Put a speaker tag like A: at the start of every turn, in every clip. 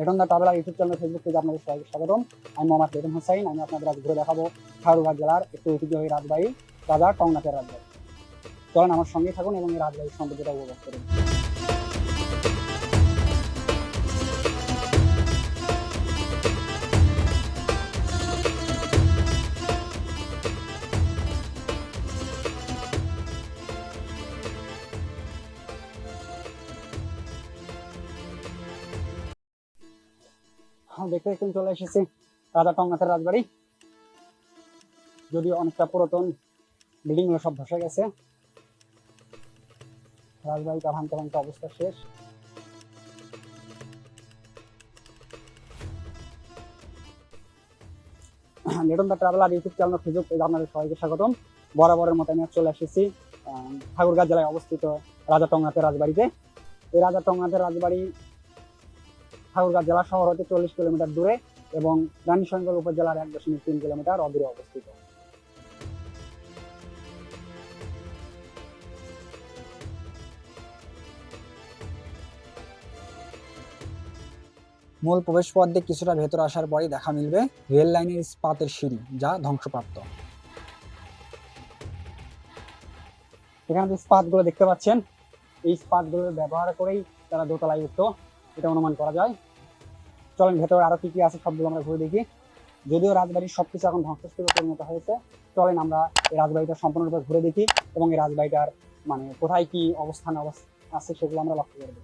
A: Liton da traveller YouTube channel Facebook পেজে আপনাদের সবাইকে স্বাগতম। আমি মোহাম্মদ লেটন হোসাইন, আমি আপনাদের আজ ঘুরে দেখাবো ঠাকুরগাঁ জেলার একটি ঐতিহ্যবাহী রাজবাড়ি রাজা টংনাথের রাজবাড়ি চলেন আমার সঙ্গে থাকুন এবং এই রাজবাড়ির সৌন্দর্যটা উপভোগ করুন। দেখতে দেখতে চলে এসেছি রাজা টংনাথের রাজবাড়ি। যদিও অনেকটা পুরাতন, বিল্ডিংগুলো সব ধসে গেছে। রাজবাড়িটা ভাঙতে ভাঙতে অবস্থা শেষ। Liton da traveller YouTube channel Facebook পেজে আপনাদের সবাইকে স্বাগতম। বরাবরের মতো আমি চলে এসেছি ঠাকুরগাঁ জেলায় অবস্থিত রাজা টংনাথের রাজবাড়িতে। এই রাজা টংনাথের রাজবাড়ি ঠাকুরগাঁ জেলা শহর হতে চল্লিশ কিলোমিটার দূরে এবং রানীশঙ্কর উপজেলার এক দশমিক তিন কিলোমিটার অদূরে অবস্থিত।
B: মূল প্রবেশপথ দিয়ে কিছুটা ভেতরে আসার পরই দেখা মিলবে রেল লাইনের ইস্পাতের সিঁড়ি, যা ধ্বংসপ্রাপ্ত।
A: এখানে যে স্পাতগুলো দেখতে পাচ্ছেন, এই স্পাতগুলো ব্যবহার করেই তারা দোতলায় উঠতো। এটা অনুমান করা যায়। চলেন, ভেতরে আরও কি কি আছে সবগুলো আমরা ঘুরে দেখি। যদিও রাজবাড়ির সবকিছু এখন ধ্বংসস্তূপে পরিণত হয়েছে, চলেন আমরা এই রাজবাড়িটা সম্পূর্ণরূপে ঘুরে দেখি এবং এই রাজবাড়িটার মানে কোথায় কি অবস্থান আছে সেগুলো আমরা লক্ষ্য করে দেখি।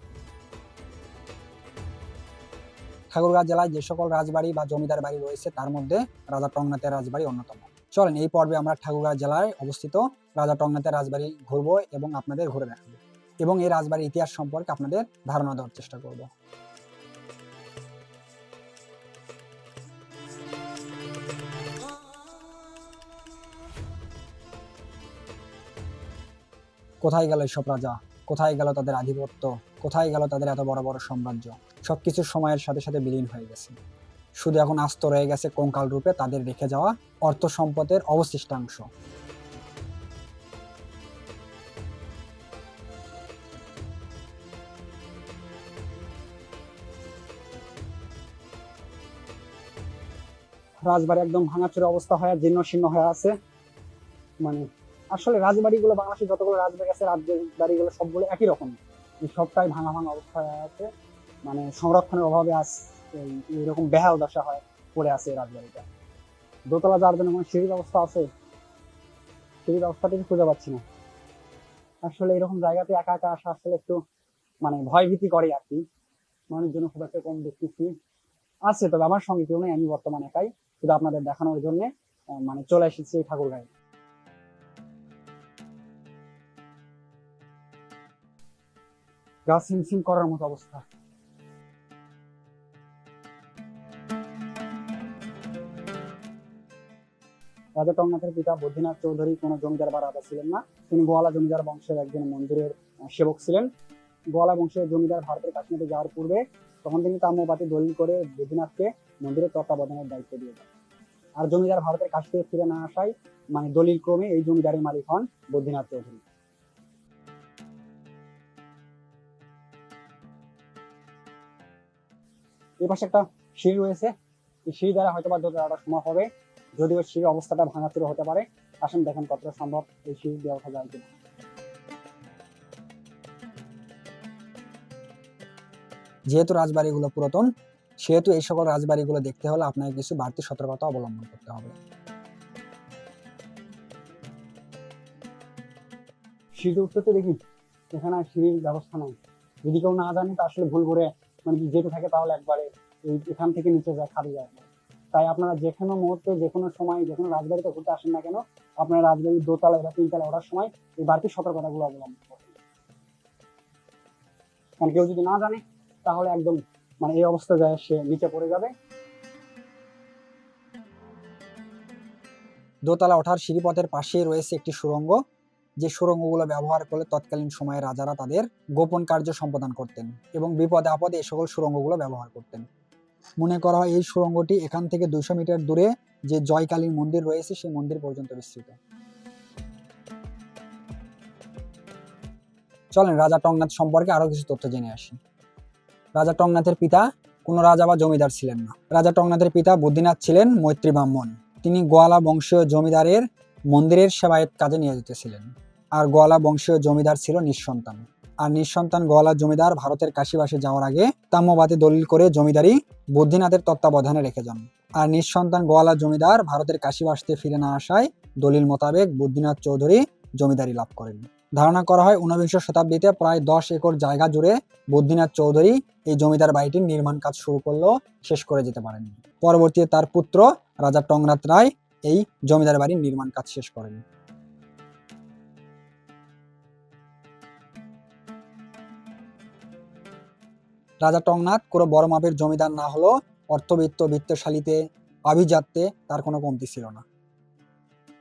B: ঠাকুরগাঁ জেলায় যে সকল রাজবাড়ি বা জমিদার বাড়ি রয়েছে, তার মধ্যে রাজা টংনাথের রাজবাড়ি অন্যতম। চলেন, এই পর্বে আমরা ঠাকুরগাঁ জেলায় অবস্থিত রাজা টংনাথের রাজবাড়ি ঘুরবো এবং আপনাদের ঘুরে দেখাবো। এবং এই রাজবাড়ির ইতিহাস সম্পর্কে আপনাদের ধারণা দেওয়ার চেষ্টা করব। কোথায় গেল এসব রাজা? কোথায় গেল তাদের আধিপত্য? কোথায় গেল তাদের এত বড় বড় সাম্রাজ্য? সবকিছু সময়ের সাথে সাথে বিলীন হয়ে গেছে। শুধু এখন আস্ত রয়ে গেছে কঙ্কাল রূপে তাদের রেখে যাওয়া অর্থ সম্পদের অবশিষ্টাংশ।
A: রাজবাড়ি একদম ভাঙাচুরে অবস্থা হয়ে জীর্ণ শীর্ণ হয়ে আছে। মানে আসলে রাজবাড়িগুলো, বাংলাদেশে যতগুলো রাজবাড়ি আছে, রাজবাড়িগুলো সবগুলো একই রকম। সবটাই ভাঙা ভাঙা অবস্থা হয়ে আছে। মানে সংরক্ষণের অভাবে আজ এই- এইরকম বেহাল দশা হয়, পড়ে আছে রাজবাড়িটা। দোতলা যাওয়ার জন্য কোনো সিঁড়ির ব্যবস্থা আছে? সিঁড়ির ব্যবস্থাটা কি খুঁজে পাচ্ছি না। আসলে এরকম জায়গাতে একা একা আসা আসলে একটু মানে ভয় ভীতি করে আর কি। মানুষজন খুব একটা কম দেখতেছি। আছে, তবে আমার সঙ্গে কেউ নেই, আমি বর্তমানে একাই। শুধু আপনাদের দেখানোর জন্য মানে চলে এসেছি ঠাকুর গায়ে। গা করার মতো অবস্থা। রাজা টংনাথের পিতা বদ্রীনাথ চৌধুরী কোনো জমিদার বা রাজা ছিলেন না। তিনি গোয়ালা জমিদার বংশের একজন মন্দিরের সেবক ছিলেন। গোয়ালা বংশের জমিদার ভারতের কাশ্মীরে যাওয়ার পূর্বে তখন তিনি তাম্রবাতি দলিল করে বদ্রীনাথকে মন্দিরের তত্ত্বাবধানের দায়িত্ব দিয়ে দেন আর জমিদার ভারতের কাছ থেকে ফিরে না আসায় মানে দলিল ক্রমে এই জমিদারের মালিক হন বদ্রীনাথ চৌধুরী। এই পাশে একটা সিঁড়ি রয়েছে। এই সিঁড়ি দ্বারা হয়তো বা দোতলাটা সময় হবে, যদিও সিঁড়ির অবস্থাটা ভাঙাচুরো হতে পারে। আসেন দেখেন কতটা সম্ভব এই সিঁড়ি দিয়ে ওঠা যায় কিনা।
B: যেহেতু রাজবাড়িগুলো পুরাতন, সেহেতু এই সকল রাজবাড়িগুলো দেখতে হলে আপনাকে কিছু বাড়তি সতর্কতা অবলম্বন করতে হবে।
A: সিঁড়ি উঠতে তো দেখি, এখানে আর সিঁড়ির ব্যবস্থা নাই। যদি কেউ না জানে, তো আসলে ভুল করে মানে যেতে থাকে তাহলে একবারে এই এখান থেকে নিচে যায়, খালি যায়। তাই আপনারা যে কোনো মুহূর্তে যে কোনো সময় যে কোনো রাজবাড়িতে ঘুরতে আসেন না কেন, আপনারা রাজবাড়ির দোতলায় বা তিনতলায় ওঠার সময় এই বাড়তি সতর্কতাগুলো অবলম্বন করবেন কারণ কেউ যদি না জানে তাহলে একদম মানে এই অবস্থা যায়, সে নিচে পড়ে যাবে।
B: দোতলা ওঠার সিঁড়িপথের পাশেই রয়েছে একটি সুড়ঙ্গ যে সুরঙ্গগুলো ব্যবহার করে তৎকালীন সময়ে রাজারা তাদের গোপন কার্য সম্পাদন করতেন এবং বিপদে আপদে এই সকল সুড়ঙ্গগুলো ব্যবহার করতেন। মনে করা হয় এই সুড়ঙ্গটি এখান থেকে দুশো মিটার দূরে যে জয়কালীর মন্দির রয়েছে, সেই মন্দির পর্যন্ত বিস্তৃত। চলেন রাজা টংনাথ সম্পর্কে আরও কিছু তথ্য জেনে আসি। রাজা টংনাথের পিতা কোনো রাজা বা জমিদার ছিলেন না। রাজা টংনাথের পিতা বুদ্ধিনাথ ছিলেন মৈত্রী ব্রাহ্মণ। তিনি গোয়ালা বংশীয় জমিদারের মন্দিরের সেবায়ত কাজে নিয়োজিত ছিলেন। আর গোয়ালা বংশীয় জমিদার ছিল নিঃসন্তান। আর নিঃসন্তান গোয়ালা জমিদার ভারতের কাশিবাসে যাওয়ার আগে তাম্যবাদী দলিল করে জমিদারি বুদ্ধিনাথের তত্ত্বাবধানে রেখে যান। আর নিঃসন্তান গোয়ালা জমিদার ভারতের কাশিবাসতে ফিরে না আসায় দলিল মোতাবেক বুদ্ধিনাথ চৌধুরী জমিদারি লাভ করেন। ধারণা করা হয় ঊনবিংশ শতাব্দীতে প্রায় দশ একর জায়গা জুড়ে বুদ্ধিনাথ চৌধুরী এই জমিদার বাড়িটির নির্মাণ কাজ শুরু করলেও শেষ করে যেতে পারেননি। পরবর্তীতে তার পুত্র রাজা টংরাত রায় এই জমিদার বাড়ির নির্মাণ কাজ শেষ করেন। রাজা টংনাথ কোনো বড় মাপের জমিদার না হলেও অর্থবিত্ত বিত্তশালীতে, আভিজাত্যে তার কোনো কমতি ছিল না।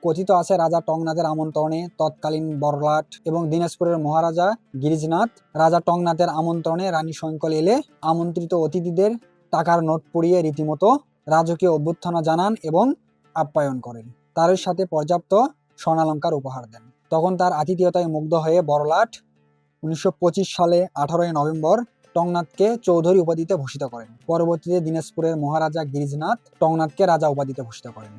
B: কথিত আছে রাজা টংনাথের আমন্ত্রণে তৎকালীন বড়লাট এবং দিনাজপুরের মহারাজা গিরিজনাথ। রাজা টংনাথের আমন্ত্রণে রানী শঙ্কল এলে আমন্ত্রিত অতিথিদের টাকার নোট পুড়িয়ে রীতিমতো রাজকীয় অভ্যর্থনা জানান এবং আপ্যায়ন করেন। তার সাথে পর্যাপ্ত স্বর্ণালঙ্কার উপহার দেন। তখন তার আতিথেয়তায় মুগ্ধ হয়ে বড়লাট উনিশশো পঁচিশ সালে আঠারোই নভেম্বর টংনাথকে চৌধুরী উপাধিতে ভূষিত করেন। পরবর্তীতে দিনাজপুরের মহারাজা গিরিজনাথ টংনাথকে রাজা উপাধিতে ভূষিত করেন।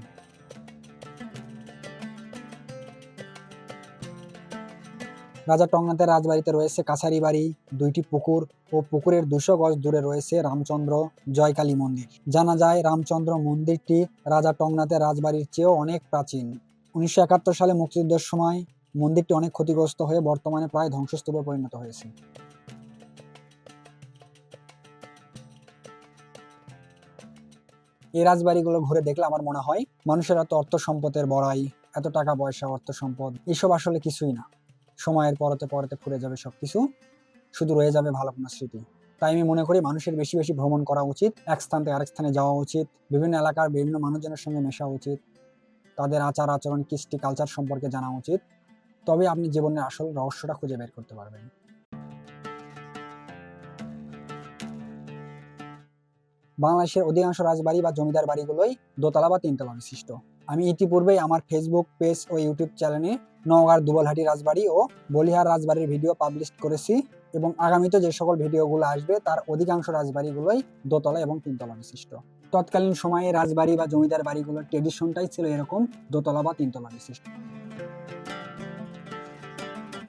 B: রাজা টংনাথের রাজবাড়িতে রয়েছে কাছারি বাড়ি, দুইটি পুকুর ও পুকুরের দুশো গজ দূরে রয়েছে রামচন্দ্র জয়কালী মন্দির। জানা যায়, রামচন্দ্র মন্দিরটি রাজা টংনাথের রাজবাড়ির চেয়েও অনেক প্রাচীন। উনিশশো একাত্তর সালে মুক্তিযুদ্ধের সময় মন্দিরটি অনেক ক্ষতিগ্রস্ত হয়ে বর্তমানে প্রায় ধ্বংসস্তূপে পরিণত হয়েছে। এই রাজবাড়িগুলো ঘুরে দেখলে আমার মনে হয়, মানুষের এত অর্থ সম্পদের বড়াই, এত টাকা পয়সা অর্থ সম্পদ, এসব আসলে কিছুই না। সময়ের পরতে পরতে ফুরে যাবে সবকিছু। শুধু রয়ে যাবে ভালো কোনো স্মৃতি। তাই আমি মনে করি মানুষের বেশি বেশি ভ্রমণ করা উচিত। এক স্থান থেকে আরেক স্থানে যাওয়া উচিত। বিভিন্ন এলাকার বিভিন্ন মানুষজনের সঙ্গে মেশা উচিত। তাদের আচার আচরণ, কৃষ্টি কালচার সম্পর্কে জানা উচিত। তবে আপনি জীবনের আসল রহস্যটা খুঁজে বের করতে পারবেন। বাংলাদেশের অধিকাংশ রাজবাড়ি বা জমিদার বাড়িগুলোই দোতলা বা তিনতলা বিশিষ্ট। আমি ইতিপূর্বেই আমার ফেসবুক পেজ ও ইউটিউব চ্যানেলে নওগাঁর দুবলহাটি রাজবাড়ি ও বলিহার রাজবাড়ির ভিডিও পাবলিশ করেছি এবং আগামীতে যে সকল ভিডিওগুলো আসবে তার অধিকাংশ রাজবাড়িগুলোই দোতলা এবং তিনতলা বিশিষ্ট। তৎকালীন সময়ে রাজবাড়ি বা জমিদার বাড়িগুলোর ট্রেডিশনটাই ছিল এরকম দোতলা বা তিনতলা বিশিষ্ট।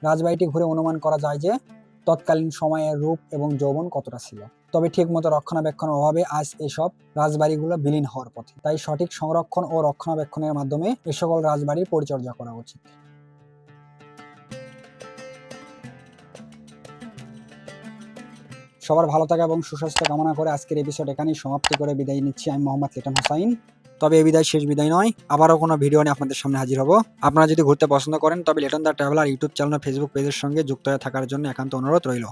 B: রাজবাড়িটি ঘুরে অনুমান করা যায় যে তৎকালীন সময়ের রূপ এবং যৌবন কতটা ছিল। তবে ঠিকমতো রক্ষণাবেক্ষণের অভাবে আজ এসব রাজবাড়িগুলো বিলীন হওয়ার পথে। তাই সঠিক সংরক্ষণ ও রক্ষণাবেক্ষণের মাধ্যমে এ সকল রাজবাড়ির পরিচর্যা করা উচিত। সবার ভালো থাকা এবং সুস্বাস্থ্য কামনা করে আজকের এপিসোড এখানেই সমাপ্তি করে বিদায় নিচ্ছি। আমি মোহাম্মদ লিটন হোসাইন। তবে এই বিদায় শেষ বিদায় নয়, আবারও কোনো ভিডিও নিয়ে আপনাদের সামনে হাজির হব। আপনারা যদি ঘুরতে পছন্দ করেন, তবে Liton da traveller YouTube channel Facebook পেজের সঙ্গে যুক্ত হয়ে থাকার জন্য একান্ত অনুরোধ রইল।